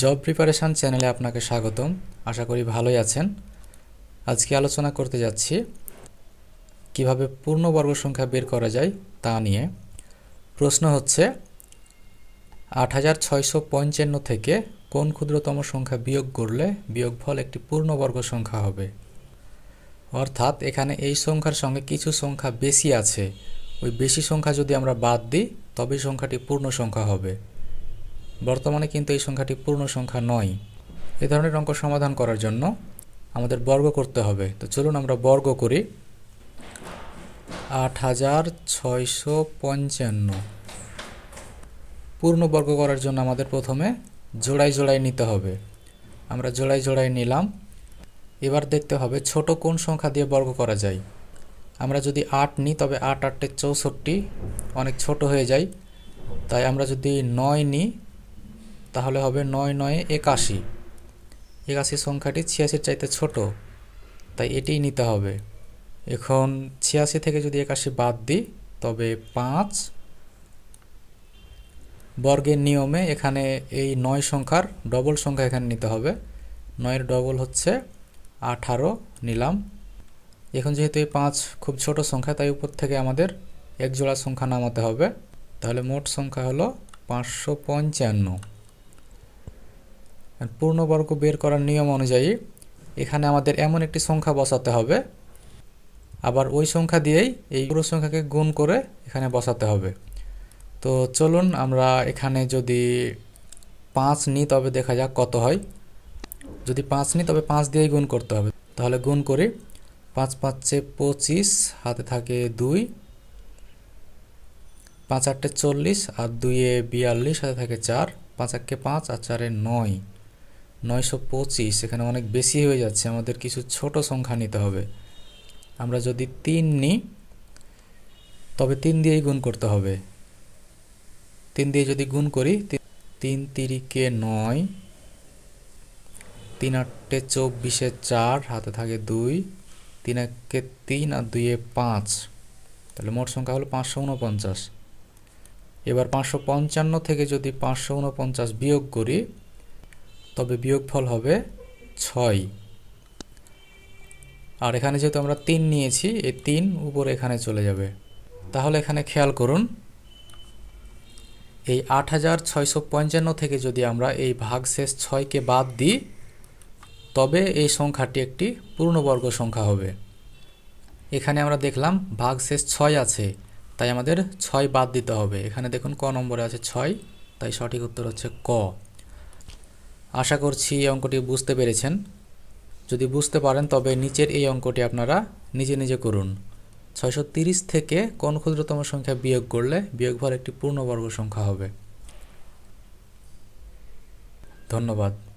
Job preparation চ্যানেলে আপনাকে স্বাগতম। আশা করি ভালোই আছেন। আজকে আলোচনা করতে যাচ্ছি কীভাবে পূর্ণবর্গ সংখ্যা বের করা যায় তা নিয়ে। প্রশ্ন হচ্ছে, আট হাজার ছয়শো পঞ্চান্ন থেকে কোন ক্ষুদ্রতম সংখ্যা বিয়োগ করলে বিয়োগফল একটি পূর্ণবর্গ সংখ্যা হবে? অর্থাৎ এখানে এই সংখ্যার সঙ্গে কিছু সংখ্যা বেশি আছে। ওই বেশি সংখ্যা যদি আমরা বাদ দিই তবে সংখ্যাটি পূর্ণ সংখ্যা হবে। বর্তমানে কিন্তু এই সংখ্যাটি পূর্ণ সংখ্যা নয়। এ ধরনের অঙ্ক সমাধান করার জন্য আমাদের বর্গ করতে হবে। তো চলুন আমরা বর্গ করি। আট হাজার ছয়শো পঞ্চান্ন। পূর্ণ বর্গ করার জন্য আমাদের প্রথমে জোড়াই জোড়াই নিতে হবে। আমরা জোড়াই জোড়াই নিলাম। এবার দেখতে হবে ছোট কোন সংখ্যা দিয়ে বর্গ করা যায়। আমরা যদি আট নিই, তবে আট আটটে চৌষট্টি অনেক ছোট হয়ে যায়। তাই আমরা যদি নয় নিই তাহলে হবে নয় নয়ে একাশি। একাশি সংখ্যাটি ছিয়াশির চাইতে ছোট, তাই এটিই নিতে হবে। এখন ছিয়াশি থেকে যদি একাশি বাদ দিই, তবে পাঁচ বর্গের নিয়মে এখানে এই নয় সংখ্যার ডবল সংখ্যা এখানে নিতে হবে। নয়ের ডবল হচ্ছে আঠারো, নিলাম। এখন যেহেতু এই পাঁচ খুব ছোট সংখ্যা, তাই উপর থেকে আমাদের এক জোড়া সংখ্যা নামাতে হবে। তাহলে মোট সংখ্যা হলো পাঁচশো পঞ্চান্ন। পূর্ণবর্গ বের করার নিয়ম অনুযায়ী এখানে আমাদের এমন একটি সংখ্যা বসাতে হবে। আবার ওই সংখ্যা দিয়েই এই পুরো সংখ্যাকে গুণ করে এখানে বসাতে হবে। তো চলুন আমরা এখানে যদি পাঁচ নিই তবে দেখা যাক কত হয়। যদি পাঁচ নিই তবে পাঁচ দিয়েই গুণ করতে হবে। তাহলে গুণ করি। পাঁচ পাঁচে পঁচিশ, হাতে থাকে দুই। পাঁচ আটটে চল্লিশ আর দুইয়ে বিয়াল্লিশ, হাতে থাকে চার। পাঁচ একে পাঁচ আর চারে নয়। নয়শো পঁচিশ, এখানে অনেক বেশি হয়ে যাচ্ছে, আমাদের কিছু ছোট সংখ্যা নিতে হবে। আমরা যদি তিন নিই, তবে তিন দিয়েই গুণ করতে হবে। তিন দিয়ে যদি গুণ করি, তিন তিরিকে নয়, তিন আটটে চব্বিশে চার, হাতে থাকে দুই, তিন একে তিন আর দুইয়ে পাঁচ। তাহলে মোট সংখ্যা হলো পাঁচশো উনপঞ্চাশ। এবার পাঁচশো পঞ্চান্ন থেকে যদি পাঁচশো উনপঞ্চাশ বিয়োগ করি তবে বিয়োগফল হবে ছয়। আর এখানে যেহেতু আমরা তিন নিয়েছি, এই তিন উপরে এখানে চলে যাবে। তাহলে এখানে খেয়াল করুন, এই আট হাজার ছয়শো পঞ্চান্ন থেকে যদি আমরা এই ভাগশেষ ছয়কে বাদ দিই, তবে এই সংখ্যাটি একটি পূর্ণবর্গ সংখ্যা হবে। এখানে আমরা দেখলাম ভাগশেষ ছয় আছে, তাই আমাদের ছয় বাদ দিতে হবে। এখানে দেখুন ক নম্বরে আছে ছয়, তাই সঠিক উত্তর হচ্ছে ক। আশা করছি এই অঙ্কটি বুঝতে পেরেছেন। যদি বুঝতে পারেন, তবে নিচের এই অঙ্কটি আপনারা নিজে নিজে করুন। ছয়শো থেকে কোন ক্ষুদ্রতম সংখ্যা বিয়োগ করলে বিয়োগফল একটি পূর্ণবর্গ সংখ্যা হবে। ধন্যবাদ।